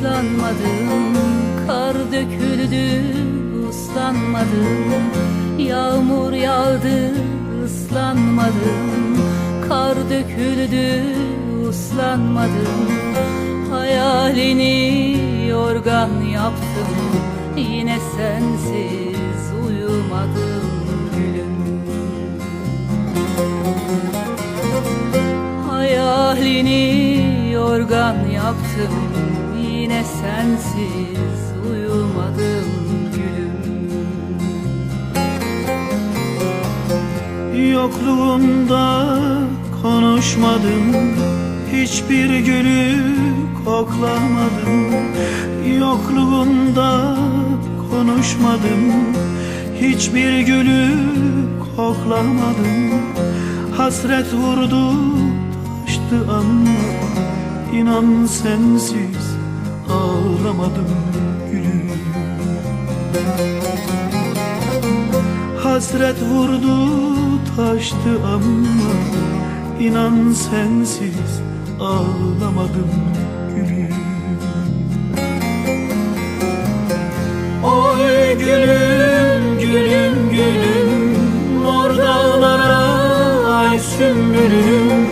Islanmadım Kar döküldü ıslanmadım Yağmur yağdı ıslanmadım Kar döküldü ıslanmadım Hayalini yorgan yaptım Yine sensiz uyumadım gülüm. Hayalini yorgan yaptım Yine sensiz uyumadım gülüm. Yokluğunda konuşmadım Hiçbir gülü koklamadım Yokluğunda konuşmadım Hiçbir gülü koklamadım Hasret vurdu taştı ama inan sensiz ağlamadım gülüm. Hasret vurdu taştı ama inan sensiz ağlamadım gülüm. Oy gülüm gülüm gülüm Mor dağlara ay sümbülüm.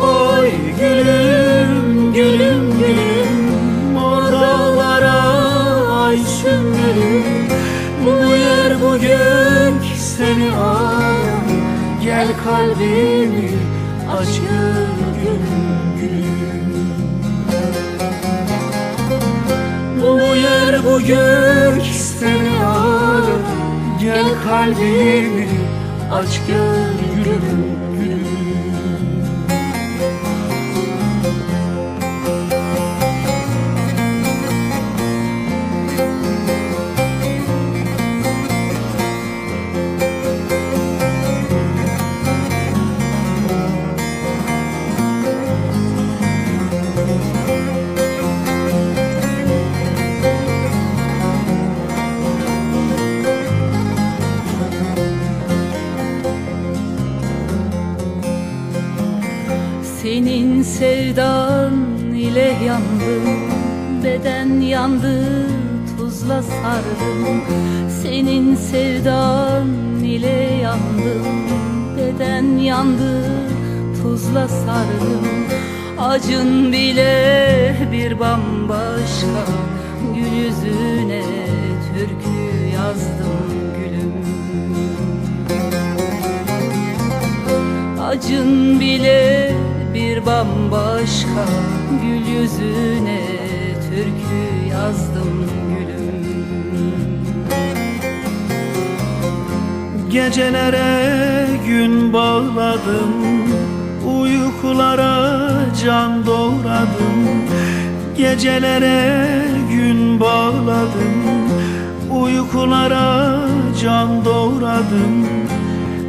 Oy gülüm Bu yer bu gök seni arar Gel kalbimi aç gülüm gülüm Bu yer bu gök seni arar Gel kalbimi aç gör gülüm sevdan ile yandım. Beden yandı tuzla sardım. Senin sevdan ile yandım. Beden yandı tuzla sardım. Acın bile bir bambaşka. Gül yüzüne türkü yazdım gülüm. Acın bile bir bambaşka Gül yüzüne türkü yazdım gülüm. Gecelere gün bağladım Uykulara can doğradım. Gecelere gün bağladım Uykulara can doğradım.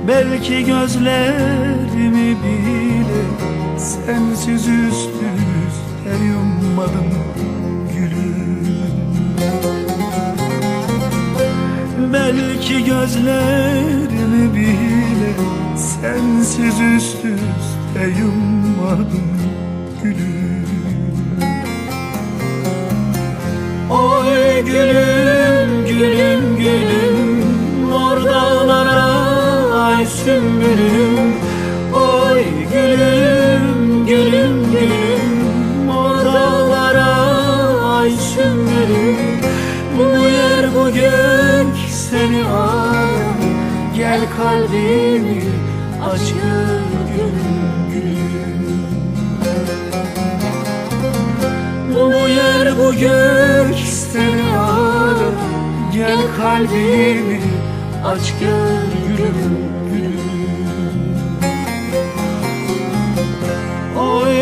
Belki gözlerimi bile Sensiz üst üste yummadım gülüm Belki gözlerimi bile Sensiz üst üste yummadım gülüm Oy gülüm gülüm gülüm Mor dağlara ay sümbülüm. Oy gülüm seni arar Gel kalbimi aç gör gülüm Bu yer bu gök seni arar Gel kalbimi aç gör gülüm gülüm Oy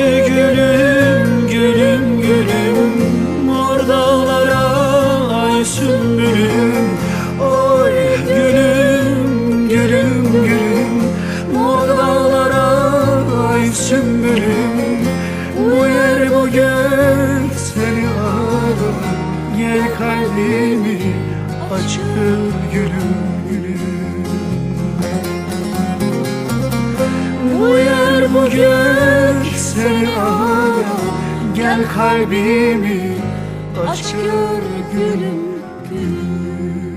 Gel kalbimi aç gör gülüm gülüm Bu yer bu gök seni arar Gel kalbimi aç gör gülüm gülüm